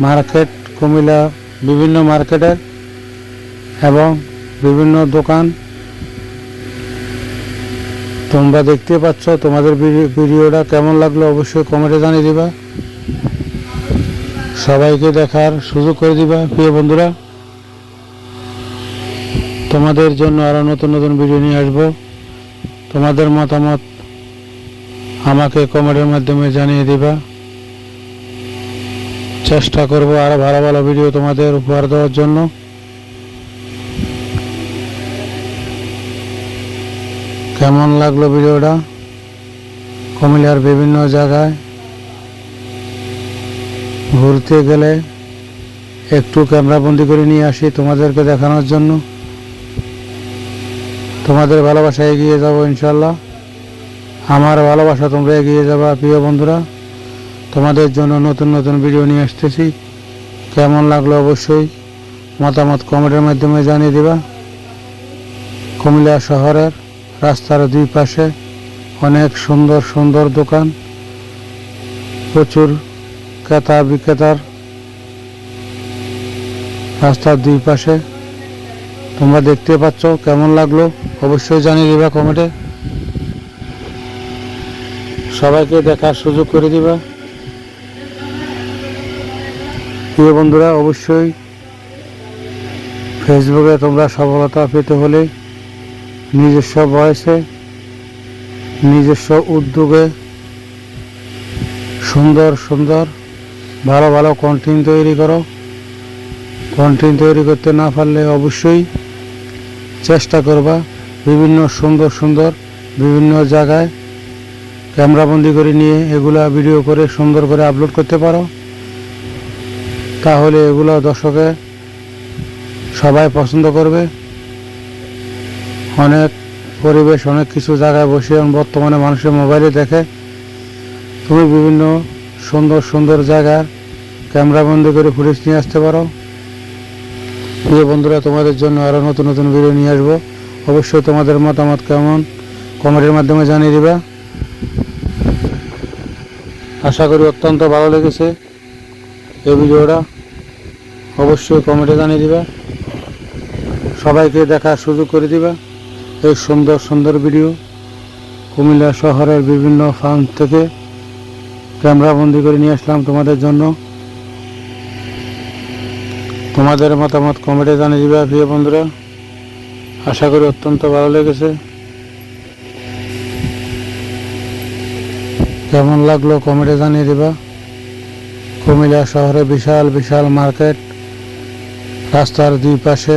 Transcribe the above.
Market, Comilla, বিভিন্ন মার্কেটের এবং বিভিন্ন দোকান। তোমরা দেখতে পাচ্ছ তোমাদের ভিডি- ভিডিওটা কেমন লাগল অবশ্যই কমেন্টে জানিয়ে দিবা। সবাইকে দেখার সুযোগ করে দিবা, প্রিয় বন্ধুরা। তোমাদের জন্য আরও নতুন নতুন ভিডিও নিয়ে আসব। তোমাদের মতামত আমাকে কমেন্টের মাধ্যমে জানিয়ে দিবা। চেষ্টা করব আরও ভালো ভালো ভিডিও তোমাদের উপহার দেওয়ার জন্য। কেমন লাগল ভিডিওটা কুমিল্লার বিভিন্ন জায়গায়। ঘুরতে গেলে একটু ক্যামেরা বন্দি করে নিয়ে আসি তোমাদেরকে দেখানোর জন্য। তোমাদের ভালোবাসা এগিয়ে যাব ইনশাল্লাহ আমার ভালোবাসা তোমরা এগিয়ে যাবা, প্রিয় বন্ধুরা। তোমাদের জন্য নতুন নতুন ভিডিও নিয়ে আসতেছি। কেমন লাগল অবশ্যই মতামত কমেন্টের মাধ্যমে জানিয়ে দিবা। কুমিল্লা শহরের রাস্তার দুই পাশে অনেক সুন্দর সুন্দর দোকান, প্রচুর ক্রেতা বিক্রেতার রাস্তার দুই পাশে। তোমরা দেখতে পাচ্ছ কেমন লাগল অবশ্যই জানিয়ে দিবা কমেন্টে। সবাইকে দেখার সুযোগ করে দিবা। প্রিয় বন্ধুরা, অবশ্যই ফেসবুকে তোমরা সফলতা পেতে হলে নিজস্ব বয়সে, নিজস্ব উদ্যোগে সুন্দর সুন্দর, ভালো ভালো কন্টেন্ট তৈরি করো। কন্টেন্ট তৈরি করতে না পারলে অবশ্যই চেষ্টা করবা বিভিন্ন সুন্দর সুন্দর বিভিন্ন জায়গায় ক্যামেরাবন্দি করে নিয়ে এগুলা ভিডিও করে সুন্দর করে আপলোড করতে পারো। তাহলে এগুলো দর্শকে সবাই পছন্দ করবে। অনেক পরিবেশ, অনেক কিছু জায়গায় বসে বর্তমানে মানুষের মোবাইলে দেখে। তুমি বিভিন্ন সুন্দর সুন্দর জায়গার ক্যামেরাবন্দি করে ফুটেজ নিয়ে আসতে পারো। প্রিয় বন্ধুরা, তোমাদের জন্য আরও নতুন নতুন ভিডিও নিয়ে আসব। অবশ্যই তোমাদের মতামত কেমন? কমেন্টের মাধ্যমে জানিয়ে দিবা। আশা করি অত্যন্ত ভালো লেগেছে এই ভিডিওটা। অবশ্যই কমেন্টে জানিয়ে দিবা। সবাইকে দেখার সুযোগ করে দিবা। এই সুন্দর সুন্দর ভিডিও কুমিল্লা শহরের বিভিন্ন ফার্ম থেকে ক্যামেরা বন্দি করে নিয়ে আসলাম তোমাদের জন্য। তোমাদের মতামত কমেন্টে জানিয়ে দিবা প্রিয় বন্ধুরা। আশা করি অত্যন্ত ভালো লেগেছে। কেমন লাগল কমেন্টে জানিয়ে দিবা। কুমিল্লা শহরে বিশাল বিশাল মার্কেট। রাস্তার দুই পাশে